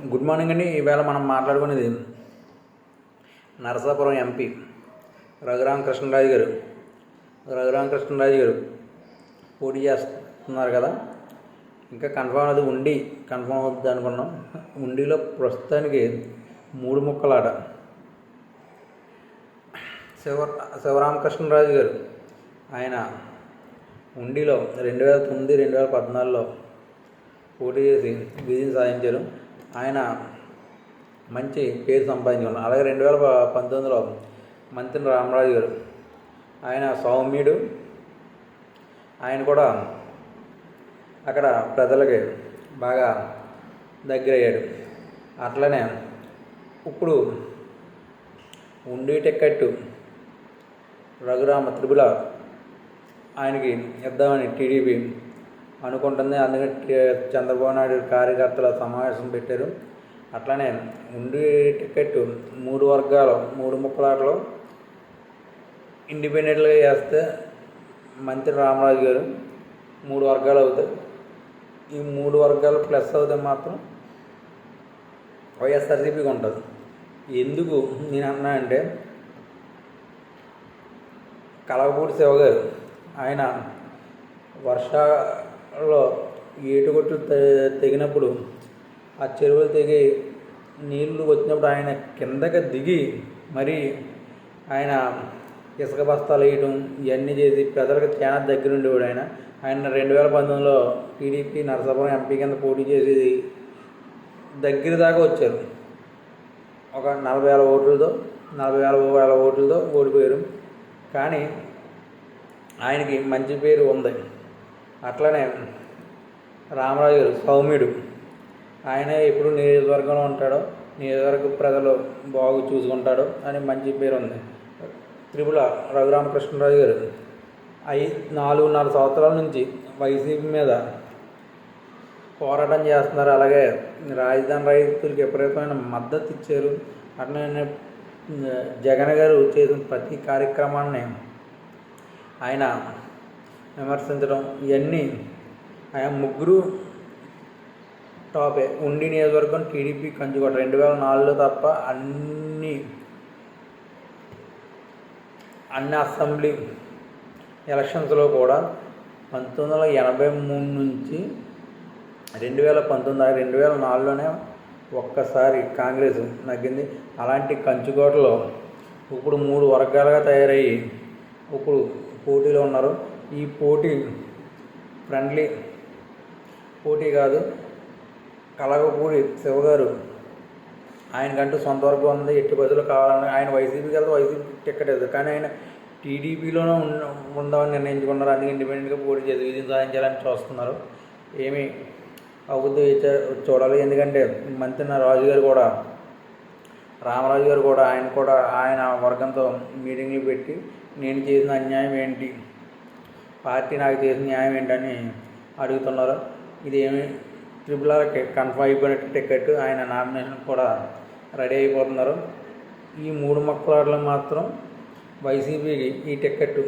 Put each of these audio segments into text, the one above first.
Good morning అండి. ఈవేళ మనం మాట్లాడుకునేది నరసాపురం ఎంపీ రఘురామ కృష్ణరాజు గారు. రఘురామ కృష్ణరాజు గారు పోటీ చేస్తున్నారు కదా. ఇంకా కన్ఫామ్ అది ఉండి కన్ఫామ్ అవుతుంది అనుకున్నాం. ఉండిలో ప్రస్తుతానికి మూడు ముక్కలాట. శివ శివరామకృష్ణరాజు గారు ఆయన ఉండిలో రెండు వేల తొమ్మిది రెండు వేల పద్నాలుగులో పోటీ చేసి విజయం సాధించారు. ఆయన మంచి పేరు సంపాదించుకున్నారు అలాగే రెండు వేల పంతొమ్మిదిలో మంత్రి రామరాజు గారు ఆయన సౌమ్యుడు. ఆయన కూడా అక్కడ ప్రజలకి బాగా దగ్గరయ్యాడు. అట్లనే ఇప్పుడు ఉండి టికెట్టు రఘురామ త్రిపుల ఆయనకి ఇద్దామని టీడీపీ అనుకుంటుంది. అందుకని చంద్రబాబు నాయుడు కార్యకర్తల సమావేశం పెట్టారు. అట్లానే ఉండి టికెట్ మూడు వర్గాలు మూడు ముక్కలాటలో ఇండిపెండెంట్గా వేస్తే మంత్రి రామరాజు గారు మూడు వర్గాలు అవుతాయి. ఈ మూడు వర్గాలు ప్లస్ అవుతే మాత్రం వైఎస్ఆర్సీపీకి ఉంటుంది. ఎందుకు నేను అన్నా అంటే కలగపూడి శివ గారు ఆయన లో ఏటుగొట్టు తెగినప్పుడు ఆ చెరువులు తెగి నీళ్ళు వచ్చినప్పుడు ఆయన కిందకి దిగి మరి ఆయన ఇసుక బస్తాలు వేయడం ఇవన్నీ చేసి ప్రజలకు చాలా దగ్గర ఉండేవాడు ఆయన. ఆయన రెండు వేల పంతొమ్మిదిలో టీడీపీ నరసాపురం ఎంపీ కింద పోటీ చేసి దగ్గర దాకా వచ్చారు. ఒక నలభై వేల ఓట్లతో నలభై వేల వేల ఓట్లతో ఓడిపోయారు. కానీ ఆయనకి మంచి పేరు ఉంది. అట్లనే రామరాజు గారు సౌమ్యుడు. ఆయన ఎప్పుడు నియోజకవర్గంలో ఉంటాడో నియోజకవర్గ ప్రజలు బాగు చూసుకుంటాడు అని మంచి పేరు ఉంది. త్రిపుల రఘురామకృష్ణరాజు గారు. ఐ నాలుగున్నర సంవత్సరాల నుంచి వైసీపీ మీద పోరాటం చేస్తున్నారు. అలాగే రాజధాని రైతులకు విపరీతమైన మద్దతు ఇచ్చారు. అట్లనే జగన్ గారు చేసిన ప్రతి కార్యక్రమాన్ని ఆయన విమర్శించడం ఇవన్నీ ఆయన ముగ్గురు టాపే. ఉండి నియోజకవర్గం టీడీపీ కంచుకోట. రెండు వేల నాలుగులో తప్ప అన్ని అన్ని అసెంబ్లీ ఎలక్షన్స్లో కూడా పంతొమ్మిది వందల ఎనభై మూడు నుంచి రెండు వేల పంతొమ్మిది రెండు వేల నాలుగులోనే ఒక్కసారి కాంగ్రెస్ నగ్గింది. అలాంటి కంచుకోటలో ఇప్పుడు మూడు వర్గాలుగా తయారయ్యి ఇప్పుడు పోటీలో ఉన్నారు. ఈ పోటీ ఫ్రెండ్లీ పోటీ కాదు. కలగపూడి శివగారు ఆయనకంటూ సొంత వర్గం ఉంది. ఎట్టి బదులు కావాలని ఆయన వైసీపీకి వెళ్తే వైసీపీ టికెట్ లేదు కానీ ఆయన టీడీపీలోనే ఉందామని నిర్ణయించుకున్నారు. అందుకే ఇండిపెండెంట్గా పోటీ చేసి విజయం సాధించాలని చూస్తున్నారు. ఏమి అవుద్ది చూడాలి. ఎందుకంటే మంత్రి రాజు గారు కూడా రామరాజు గారు కూడా ఆయన కూడా ఆయన వర్గంతో మీటింగ్లు పెట్టి నేను చేసిన అన్యాయం ఏంటి? పార్టీ నాకు చేసిన న్యాయం ఏంటని అడుగుతున్నారు. ఇది ఏమి ట్రిపుల్ ఆర్కి కన్ఫర్మ్ అయిపోయినట్టు టికెట్ ఆయన నామినేషన్ కూడా రెడీ అయిపోతున్నారు. ఈ మూడు మొక్కలాటలు మాత్రం వైసీపీకి ఈ టికెట్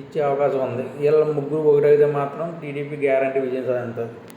ఇచ్చే అవకాశం ఉంది. వీళ్ళ ముగ్గురు ఒకటైతే మాత్రం టీడీపీ గ్యారంటీ విజయం సాధించదు